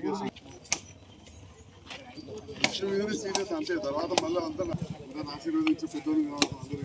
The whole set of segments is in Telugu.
చేసి. విషయం ఏదైనా సీరియస్ అంతే తర్వాత మళ్ళీ అంతా ఆశీర్వదించి పెద్దోళ్ళు కావాలి అందరూ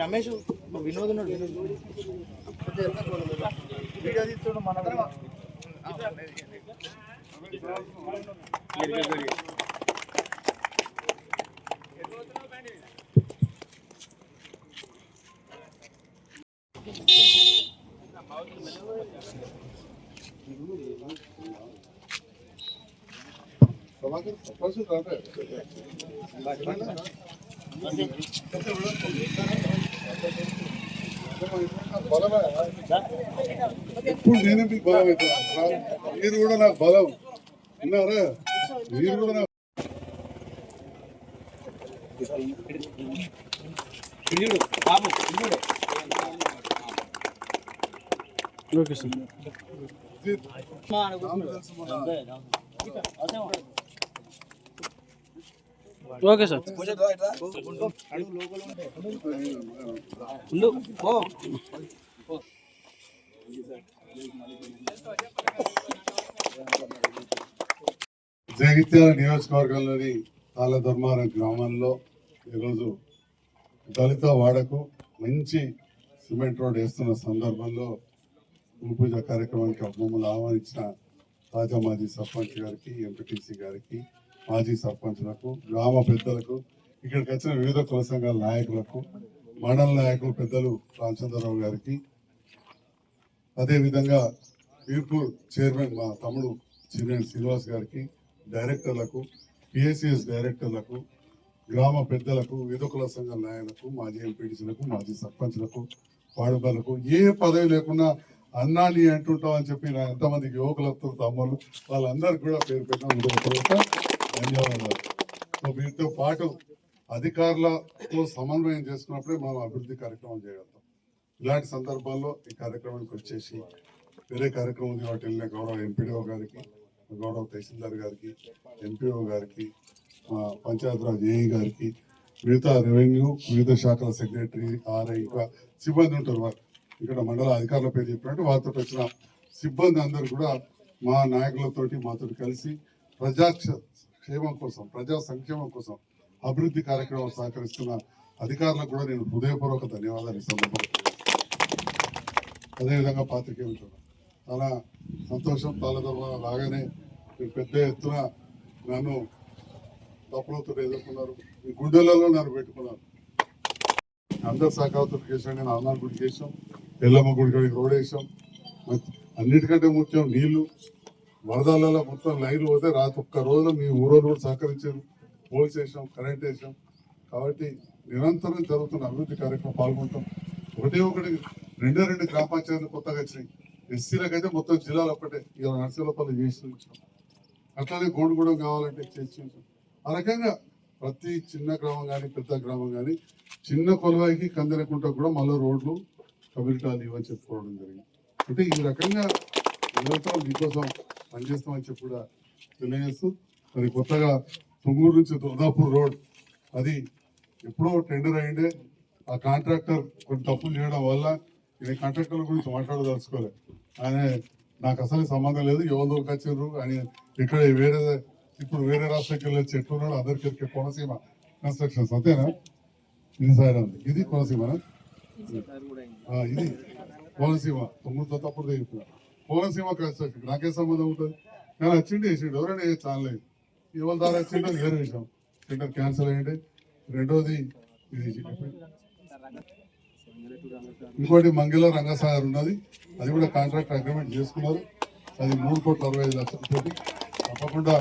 రమేష్ వినోద్ వీడియో తీస్తుండు మన ఇప్పుడు నేనే మీకు బలం అవుతాను మీరు కూడా నాకు బలం. విన్నారా? మీరు కూడా నాకు బాబు okay sir okay sir. Jagtial నియోజకవర్గంలోని తాళధర్మారం గ్రామంలో ఈరోజు దళిత వాడకు మంచి సిమెంట్ రోడ్ వేస్తున్న సందర్భంలో భూపూజ కార్యక్రమానికి మమ్మల్ని ఆహ్వానించిన తాజా మాజీ సర్పంచ్ గారికి ఎంపీటీసీ గారికి మాజీ సర్పంచ్లకు గ్రామ పెద్దలకు ఇక్కడికి వచ్చిన వివిధ కుల సంఘాల నాయకులకు మండల నాయకులు పెద్దలు రామచంద్రరావు గారికి. అదేవిధంగా వీర్పూర్ చైర్మన్ మా తమ్ముడు చిన్న శ్రీనివాస్ గారికి డైరెక్టర్లకు పిఎస్సిఎస్ డైరెక్టర్లకు గ్రామ పెద్దలకు వివిధ కుల సంఘాల నాయకులకు మాజీ ఎంపీటీసీలకు మాజీ సర్పంచ్లకు వాడుకలకు ఏ పదవి లేకుండా అన్నాని అంటుంటామని చెప్పి నా ఎంతమంది యువకులతో తమ్ముళ్ళు వాళ్ళందరికీ కూడా పేరు పెట్టిన తర్వాత ధన్యవాదాలు. సో వీటితో పాటు అధికారులతో సమన్వయం చేసుకున్నప్పుడే మనం అభివృద్ధి కార్యక్రమం చేయగలుగుతాం. ఇలాంటి సందర్భాల్లో ఈ కార్యక్రమానికి వచ్చేసి వేరే కార్యక్రమం ఉంది వాటి వెళ్ళిన గౌరవ ఎంపీడీఓ గారికి గౌరవ తహసీల్దార్ గారికి ఎంపీఓ గారికి మా పంచాయతీరాజ్ ఏఈ గారికి మిగతా రెవెన్యూ వివిధ శాఖల సెక్రటరీ ఆర్ఐ ఇంకా సిబ్బంది ఉంటారు వారు. ఇక్కడ మండల అధికారుల పేరు చెప్పినట్టు వారితో వచ్చిన సిబ్బంది అందరూ కూడా మా నాయకులతోటి మాతో కలిసి ప్రజా క్షేమం కోసం ప్రజా సంక్షేమం కోసం అభివృద్ధి కార్యక్రమం సహకరిస్తున్న అధికారులకు కూడా నేను హృదయపూర్వక ధన్యవాదాలు ఈ సందర్భంగా అదేవిధంగా పాత్రికేయులు చాలా సంతోషం తాళదర్మ లాగానే మీరు పెద్ద ఎత్తున నన్ను తప్పులతో ఎదుర్కొన్నారు మీ గుండెలలో నన్ను పెట్టుకున్నారు. అందరు సహకారంతో చేసాం నేను అన్నాల గుడి చేసాం ఎల్లమ్మ గుడి కాడికి రోడ్ వేసాం అన్నిటికంటే ముఖ్యం నీళ్ళు వరదలలో మొత్తం లైన్లు పోతే రాత్రి ఒక్క రోజులో మీ ఊరో కూడా సహకరించారు. పోల్స్ వేసాం కరెంట్ వేసాం కాబట్టి నిరంతరం జరుగుతున్న అభివృద్ధి కార్యక్రమం పాల్గొంటాం. ఒకటే ఒకటి రెండే రెండు గ్రామ పంచాయతీలు కొత్తగా వచ్చినాయి. ఎస్సీలకైతే మొత్తం జిల్లాలు ఒక్కటే. ఇలా నర్సీలపల్లి చేసి ఉంచాం అట్లానే గోడుగూడెం కావాలంటే చేసి ఆ రకంగా ప్రతి చిన్న గ్రామం కానీ పెద్ద గ్రామం కానీ చిన్న కొలవాయికి కందెనకుంట కూడా మళ్ళీ రోడ్లు కమ్యూనిటాలు ఇవని చెప్పుకోవడం జరిగింది. అంటే ఈ రకంగా నిరంతరం మీకోసం పనిచేస్తామని చెప్పి కూడా తెలియజేస్తూ మరి కొత్తగా తుంగూరు నుంచి దుర్గాపూర్ రోడ్ అది ఎప్పుడో టెండర్ అయిండే. ఆ కాంట్రాక్టర్ కొన్ని తప్పులు చేయడం వల్ల నేను కాంట్రాక్టర్ల గురించి మాట్లాడదలుచుకోలేదు. ఆయన నాకు అసలు సంబంధం లేదు. ఎవరు వచ్చిండ్రు అని ఇక్కడ వేరే ఇప్పుడు వేరే రాష్ట్రానికి వెళ్ళే చెట్టు ఉన్నాడు. అందరికి కోనసీమ కన్స్ట్రక్షన్స్ అంతేనా ఇది సైడ్ ఉంది ఇది కోనసీమనా? ఇది కోనసీమ. తొమ్మిదితో తప్పుడు కోనసీమ కన్స్ట్రక్షన్ నాకే సంబంధం ఉంటుంది కానీ వచ్చిండి వేసిండు ఎవరైనా వేయచ్చు ఇవాళ ద్వారా వచ్చిండో వేరే విషయం టెండర్ క్యాన్సిల్ అయ్యింది. రెండోది ఇది ఇంకోటి మంగళ రంగసాగర్ ఉన్నది. అది కూడా కాంట్రాక్ట్ అగ్రిమెంట్ చేసుకున్నారు. అది మూడు కోట్ల అరవై ఐదు లక్షలతోటి తప్పకుండా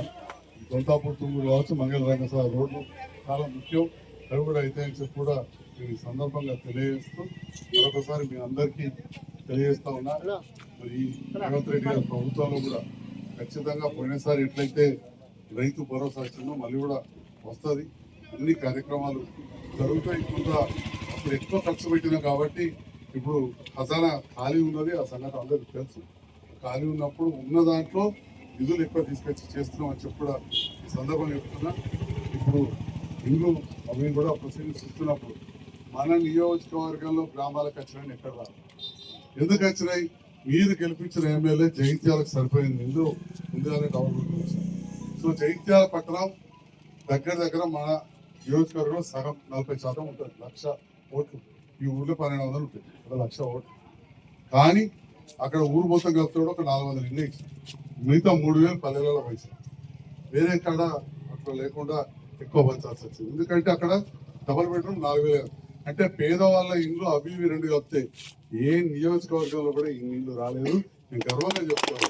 దొంతాపూర్ తుమ్ముడు కావచ్చు మంగళ రంగసాగర్ రోడ్లు చాలా ముఖ్యం. అవి కూడా అయితే అని చెప్పి కూడా ఈ సందర్భంగా తెలియజేస్తూ మరొకసారి మీ అందరికీ తెలియజేస్తా ఉన్నా. మరి రేవంత్ రెడ్డి గారి ప్రభుత్వంలో కూడా ఖచ్చితంగా పోయినసారి ఎట్లయితే రైతు భరోసా వచ్చిందో మళ్ళీ కూడా వస్తుంది. అన్ని కార్యక్రమాలు జరుగుతాయి. కొంత అప్పుడు ఎక్కువ ఖర్చు పెట్టినాం కాబట్టి ఇప్పుడు ఖజానా ఖాళీ ఉన్నది. ఆ సంగతి అందరికీ తెలుసు. ఖాళీ ఉన్నప్పుడు ఉన్న దాంట్లో నిధులు ఎక్కువ తీసుకొచ్చి చేస్తున్నాం అని చెప్పి కూడా ఈ సందర్భంగా చెప్తున్నా. ఇప్పుడు ఇండ్లు అవి కూడా ప్రొసీడింగ్స్ ఇస్తున్నప్పుడు మన నియోజకవర్గంలో గ్రామాలకు వచ్చినాయని ఎక్కడ రాదు. ఎందుకు వచ్చినాయి? మీరు గెలిపించిన ఎమ్మెల్యే జైత్యాలకు సరిపోయింది. ఇందు ముందుగానే డెవలప్మెంట్ సో జైత్యాల పట్టణం దగ్గర దగ్గర మన నియోజకవర్గంలో సగం నలభై శాతం ఉంటుంది. లక్ష ఓట్లు ఈ ఊర్లో పన్నెండు వందలు ఉంటాయి. ఒక లక్ష ఓట్లు. కానీ అక్కడ ఊరు మొత్తం కలుపుతాడు ఒక నాలుగు వందలు ఇల్లు మిగతా మూడు వేలు పల్లెలలో పైసలు. వేరే కాడ అట్లా లేకుండా ఎక్కువ పంచాల్సి వచ్చింది. ఎందుకంటే అక్కడ డబల్ బెడ్రూమ్ నాలుగు వేలు అంటే పేదవాళ్ళ ఇండ్లు అవి ఇవి రెండు వస్తాయి ఏ నియోజకవర్గంలో కూడా ఇన్ని ఇండ్లు రాలేదు. నేను గర్వంగా చెప్తాను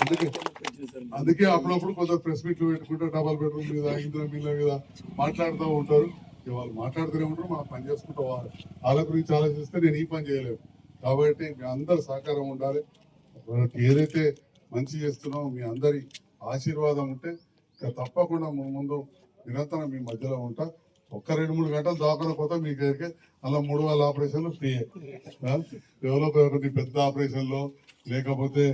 అందుకే అందుకే అప్పుడప్పుడు కొంత ప్రెస్ మీట్లు పెట్టుకుంటారు డబల్ బెడ్రూమ్ మీద ఇందులో మీద మీద మాట్లాడుతూ ఉంటారు. ఇక వాళ్ళు మాట్లాడుతూనే ఉంటారు మనం పని చేసుకుంటూ వాళ్ళ గురించి ఆలోచిస్తే నేను ఈ పని చేయలేము కాబట్టి మీ అందరు సహకారం ఉండాలి. ఏదైతే మంచి చేస్తున్నామో మీ అందరి ఆశీర్వాదం ఉంటే ఇక తప్పకుండా ముందు ముందు నిరంతరం మీ మధ్యలో ఉంటా. ఒక్క రెండు మూడు గంటలు దాకకపోతే మీ దగ్గరికి అలా మూడు వేల ఆపరేషన్లు ఫ్రీ. ఎవరో కొన్ని పెద్ద ఆపరేషన్లో లేకపోతే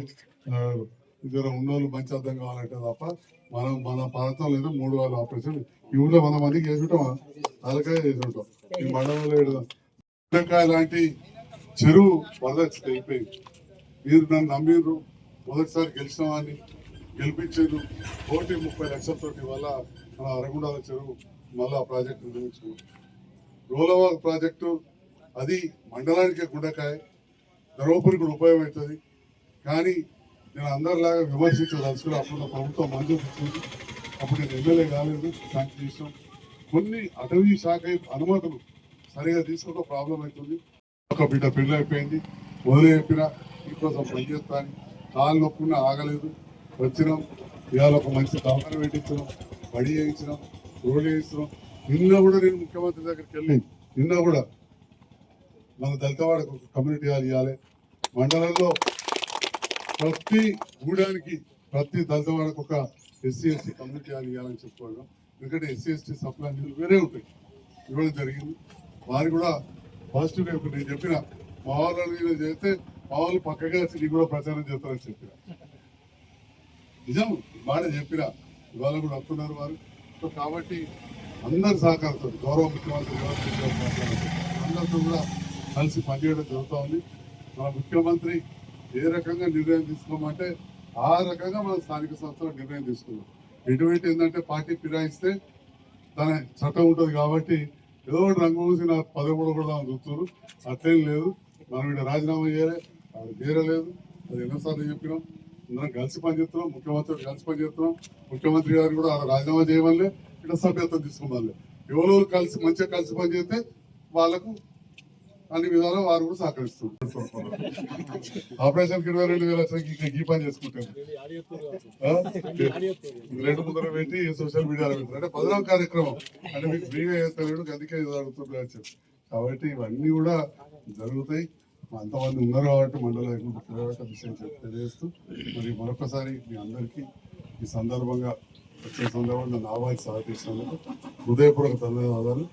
ఇద్దరు ఉన్నోళ్ళు మంచి అర్థం కావాలంటే తప్ప మనం మన ప్రాంతంలో లేదా మూడు వేల ఆపరేషన్ ఈ ఊళ్ళో వంద మందికి చేసి ఉంటామా తలకాయ ఈ మండలంలో లాంటి చెరువు వరద అయిపోయింది. మీరు నన్ను నమ్మిర్రు. మొదటిసారి గెలిచినామని గెలిపించారు కోటి ముప్పై లక్షలతోటి వల్ల మన అరగుండాల చెరువు మళ్ళీ ఆ ప్రాజెక్టు నిర్మించుకోవచ్చు రోలవాల్ ప్రాజెక్టు అది మండలానికే గుండకాయ. ధర్మపురి కూడా ఉపయోగమవుతుంది కానీ నేను అందరిలాగా విమర్శించదలుచుకుని అప్పుడు ప్రభుత్వం మంజూరు ఇచ్చింది అప్పుడు నేను ఎమ్మెల్యే కాలేదు శాంక్షన్ చేసాం కొన్ని అటవీ శాఖ అనుమతులు సరిగా తీసుకోక ప్రాబ్లం అవుతుంది. ఒక బిడ్డ పెళ్ళి అయిపోయింది వదిలే చెప్పినా ఇంకోసం పనిచేస్తాను కాలు నొప్పున్నా ఆగలేదు. వచ్చినాం. ఇవాళ ఒక మంచి దవాఖాన పెట్టించడం బడి చేయించినాం. రోడ్డు నిన్న కూడా నేను ముఖ్యమంత్రి దగ్గరికి వెళ్ళి నిన్న కూడా మన దళితవాడకు ఒక కమ్యూనిటీ హాల్ ఇవ్వాలి. మండలంలో ప్రతి గూడానికి ప్రతి దళితవాడకు ఒక ఎస్సీ ఎస్టీ కమ్యూనిటీ హాల్ ఇవ్వాలని చెప్పుకోవడం. ఎందుకంటే ఎస్సీ ఎస్టీ సప్లై నిధులు వేరే ఉంటాయి. ఇవ్వడం జరిగింది. వారు కూడా పాజిటివ్ ఇప్పుడు నేను చెప్పిన మా వాళ్ళు చేస్తే మా వాళ్ళు పక్కగా వచ్చి కూడా ప్రచారం చేస్తారని చెప్పిన. నిజం మాట చెప్పిన. ఇవాళ కూడా వస్తున్నారు వారు. సో కాబట్టి అందరు సహకారంతో గౌరవ ముఖ్యమంత్రి రేవంత్ రెడ్డి అందరితో కూడా కలిసి పనిచేయడం జరుగుతూ ఉంది. మన ముఖ్యమంత్రి ఏ రకంగా నిర్ణయం తీసుకోమంటే ఆ రకంగా మన స్థానిక సంస్థలో నిర్ణయం తీసుకున్నాం ఎటువంటి ఏంటంటే పార్టీ ఫిరాయిస్తే తన చట్టం ఉంటుంది కాబట్టి ఏదో ఒకటి రంగు పూసి నా పదమూడు కూడా చూస్తున్నారు. అట్లేం లేదు. మనం ఇక్కడ రాజీనామా చేయాలి. అది తీరలేదు అది ఎన్నోసార్లు చెప్పినాం. మనం కలిసి పనిచేస్తున్నాం ముఖ్యమంత్రి కలిసి పనిచేస్తున్నాం. ముఖ్యమంత్రి గారు కూడా రాజీనామా చేయమని ఇక్కడ సభ్యత్వం తీసుకోవాలి ఎవరో కలిసి మంచిగా కలిసి పనిచేస్తే వాళ్ళకు అన్ని విధాలు వారు కూడా సహకరిస్తున్నారు. ఆపరేషన్ ఇరవై రెండు వేల లక్షలకి ఇంకా ఈ పని చేసుకుంటారు. రెండు ముందర పెట్టి సోషల్ మీడియాలో పెడతారు. అంటే పదనాలు కార్యక్రమం. అంటే మీకు ఫ్రీగా చేస్తారు అందుకే ఇది కాబట్టి ఇవన్నీ కూడా జరుగుతాయి. అంతమంది ఉన్నారు కాబట్టి మండల ముఖ్యమైన విషయం తెలియజేస్తూ మరి మరొకసారి మీ అందరికీ ఈ సందర్భంగా వచ్చే సందర్భంగా నన్ను ఆహ్వానించి సహకరిస్తున్నందుకు హృదయపూర్వక ధన్యవాదాలు.